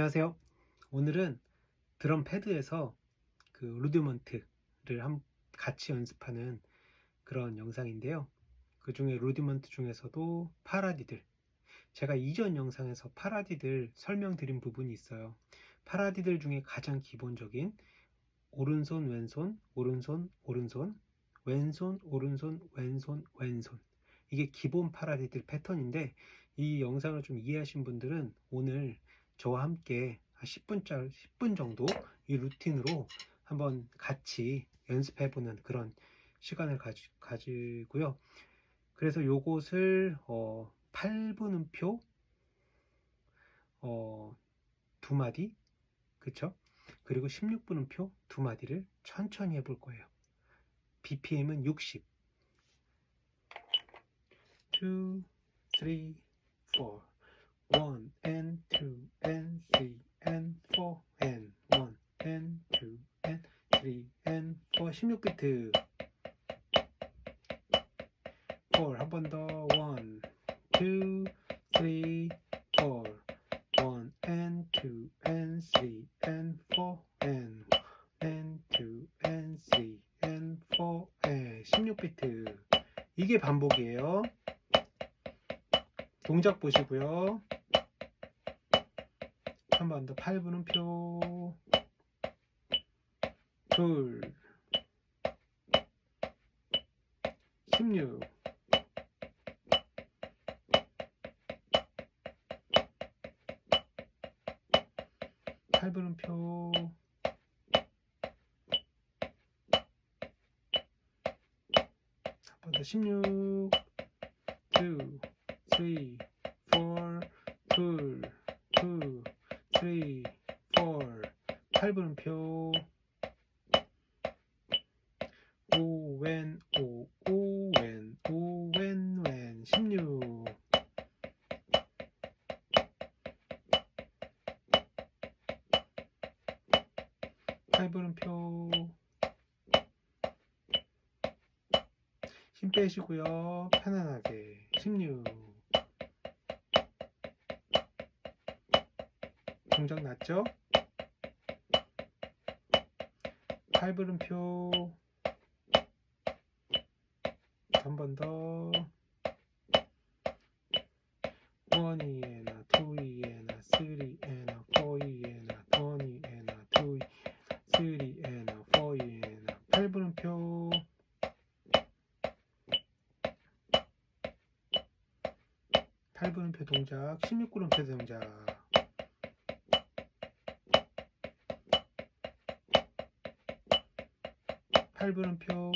안녕하세요. 오늘은 드럼 패드에서 그 루디먼트를 한 같이 연습하는 그런 영상인데요. 그 중에 루디먼트 중에서도 파라디들. 제가 이전 영상에서 파라디들 설명드린 부분이 있어요. 파라디들 중에 가장 기본적인 오른손, 왼손, 오른손, 오른손, 왼손, 오른손, 왼손, 왼손. 이게 기본 파라디들 패턴인데 이 영상을 좀 이해하신 분들은 오늘 저와 함께 한 10분짜 10분 정도 이 루틴으로 한번 같이 연습해 보는 그런 시간을 가지, 가지고요. 그래서 요것을 어, 8분음표 어, 두 마디 그쵸? 그리고 16분음표 두 마디를 천천히 해볼 거예요. BPM은 60 2, 3, 4 one and two and three and four and one and two and three and four 16비트 4 한 번 더 one two three four one and two and three and four and one and two and three and four and 16비트 이게 반복이에요 동작 보시고요 더 8분음표 둘 16 8분음표 한 번 더 16 2 3 4 2 2 3, 4, 8분음표. 오웬 오 오웬 오웬 웬. 16 8분음표. 힘 빼시고요. 편안하게. 16 동작 났죠? 8분음표. 한 번 더. 원이에나 투이에나 쓰리에나 포이에나 원이에나 투이. 쓰리에나 포이에나 8분음표. 팔분음표 동작 16분음표 동작 8분음표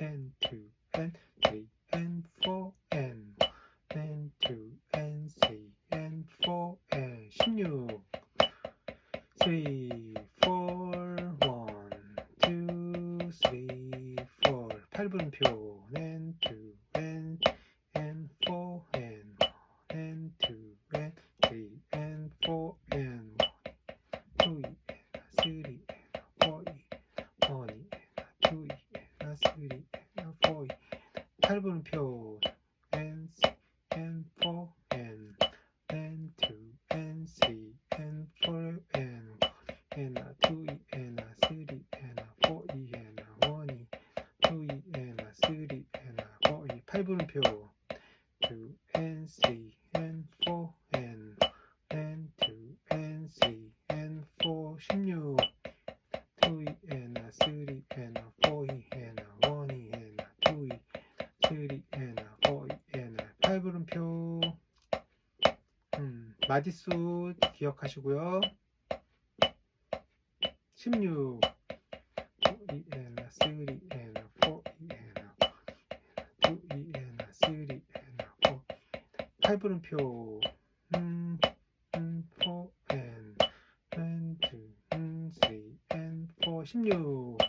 and 2 and 3 and 4 and 2, and 3, and 4, and 1, 2, and 3, and 4, 8분음표 2, and 3, and 4, and, and 2, and 3, and 4, 16 2, and 3, and 4, and 1, and 2, 3, and 4, and 8분음표 음, 마디수 기억하시고요 16 2, and 3, and 4, and 2, and 3, and 4 8분음표 음, 음, 4, and, and 2, and 3, and 4, 16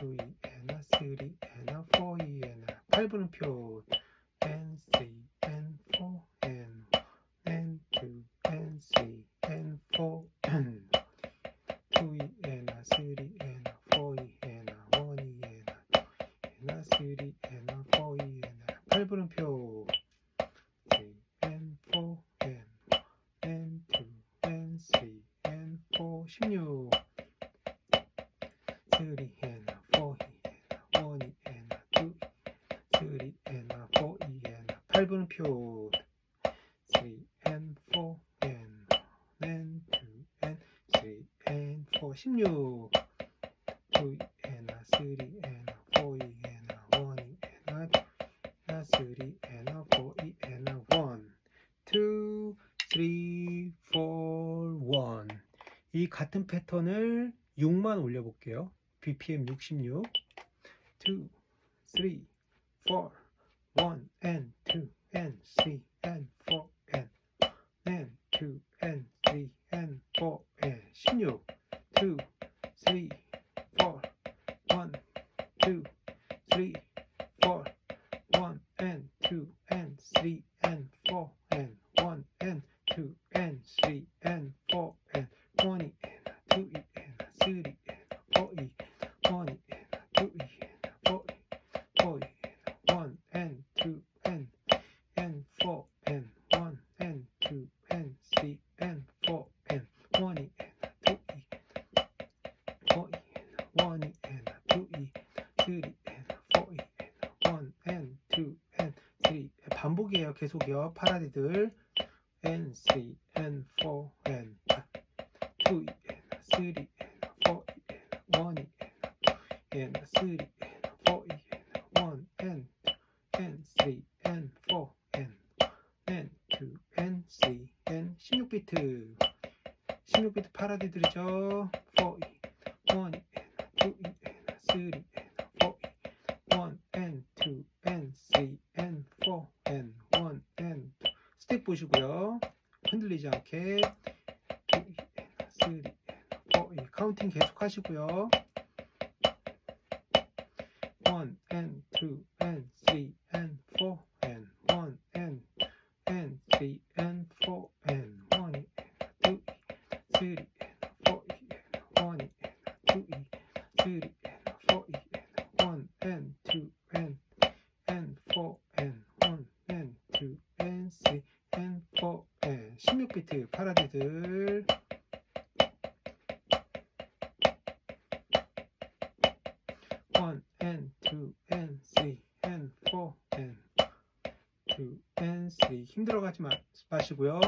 2이 에나 3이에나 4이 에나 8분음표 and 3 and 4 and and 2 and 3 and 4 and 2이 에나 and 4이 에나 and 2이에나 and 4이 에나 and 3 and 4 and and 2 and 3 and 4 16 and 1 and 2 and 3 and 4 16 2 and 3 and 4 and 1 and 2 3 and 4 and 1 2 3 4 1이 같은 패턴을 6만 올려볼게요. BPM 66 2 3 4 1 and C and four and then two 파라디들 and 3 and 4 and 2 and 3 and 4 and 1 and 3 and 4 and 1 and and 3 and 4 and and 2 and 3 and 16비트 16비트 파라디들이죠 4 1 and 2 and 3 and 4 1 and 2 and 3 and 4 and 1 and 2 스텝 보시고요. 흔들리지 않게. 2 and 3 and 4 카운팅 계속 하시고요 1 and 2 and 3 and 4 and 1 and and 3 and 4 and 1 and 2 3 and 4 and 1 and 2 3 and 4 and 1 and 2 and and 4 and 1 and 2 and 3 and 4 and 16비트 파라디들 one and two and three and four and two and three 힘들어 가지 마, 마시고요.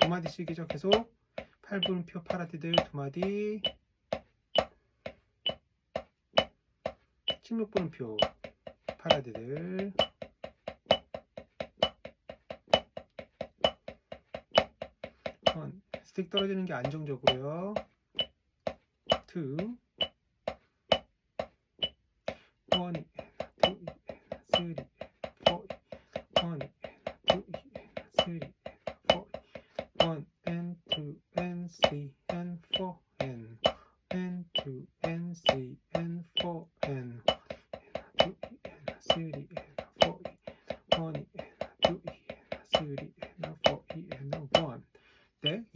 두 마디씩 이죠 계속 8분표 파라디들 두 마디 16분표. 파라디들 원 스틱 떨어지는 게 안정적으로요. 2 1 2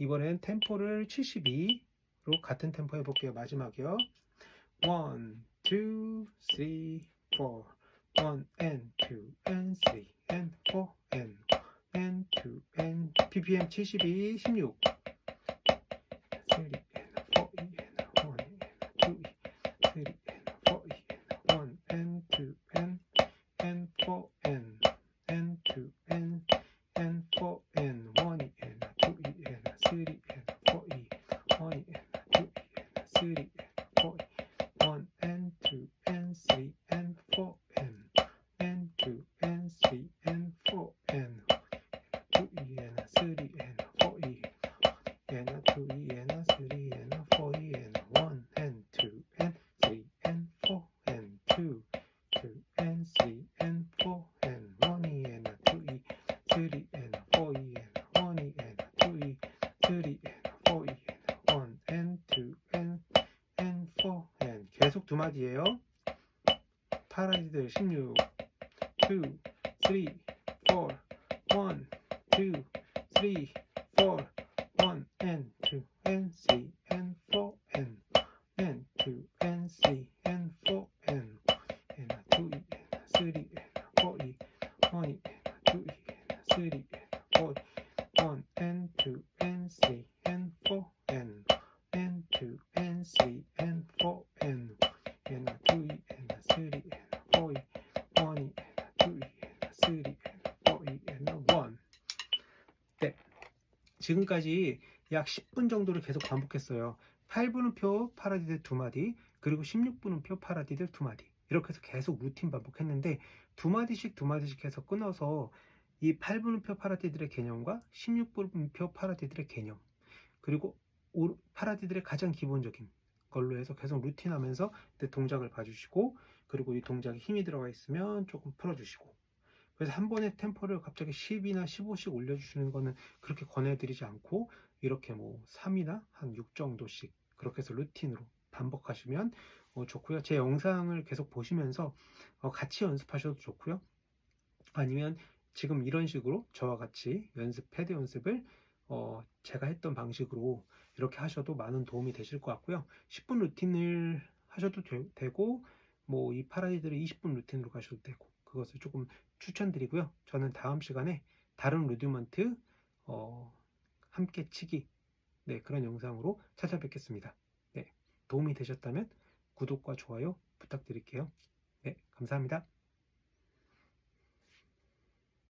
이번엔 템포를 72로 같은 템포 해볼게요. 마지막이요. 1, 2, 3, 4 1 and 2 and 3 and 4 and and 2 and BPM 72, 16 계속 두 마디예요. 파란이들 16 2 3 4 1 2 3 4 1 and 2 and 3 and 4 and and 2 and 3 and 4 and and 2 and 3 and 4 and 1 and 2 and 3 and 4 지금까지 약 10분 정도를 계속 반복했어요. 8분음표 파라디들 두 마디, 그리고 16분음표 파라디들 두 마디. 이렇게 해서 계속 루틴 반복했는데 두 마디씩 두 마디씩 해서 끊어서 이 8분음표 파라디들의 개념과 16분음표 파라디들의 개념, 그리고 오- 파라디들의 가장 기본적인 걸로 해서 계속 루틴하면서 내 동작을 봐주시고 그리고 이 동작에 힘이 들어가 있으면 조금 풀어주시고 그래서 한 번에 템포를 갑자기 10이나 15씩 올려주시는 거는 그렇게 권해드리지 않고 이렇게 뭐 3이나 한 6 정도씩 그렇게 해서 루틴으로 반복하시면 어, 좋고요. 제 영상을 계속 보시면서 어, 같이 연습하셔도 좋고요. 아니면 지금 이런 식으로 저와 같이 연습 패드 연습을 어, 제가 했던 방식으로 이렇게 하셔도 많은 도움이 되실 것 같고요. 10분 루틴을 하셔도 되, 고 뭐 이 파라디들을 20분 루틴으로 가셔도 되고 그것을 조금 추천드리고요. 저는 다음 시간에 다른 루디먼트 어, 함께 치기 네, 그런 영상으로 찾아뵙겠습니다. 네, 도움이 되셨다면 구독과 좋아요 부탁드릴게요. 네, 감사합니다.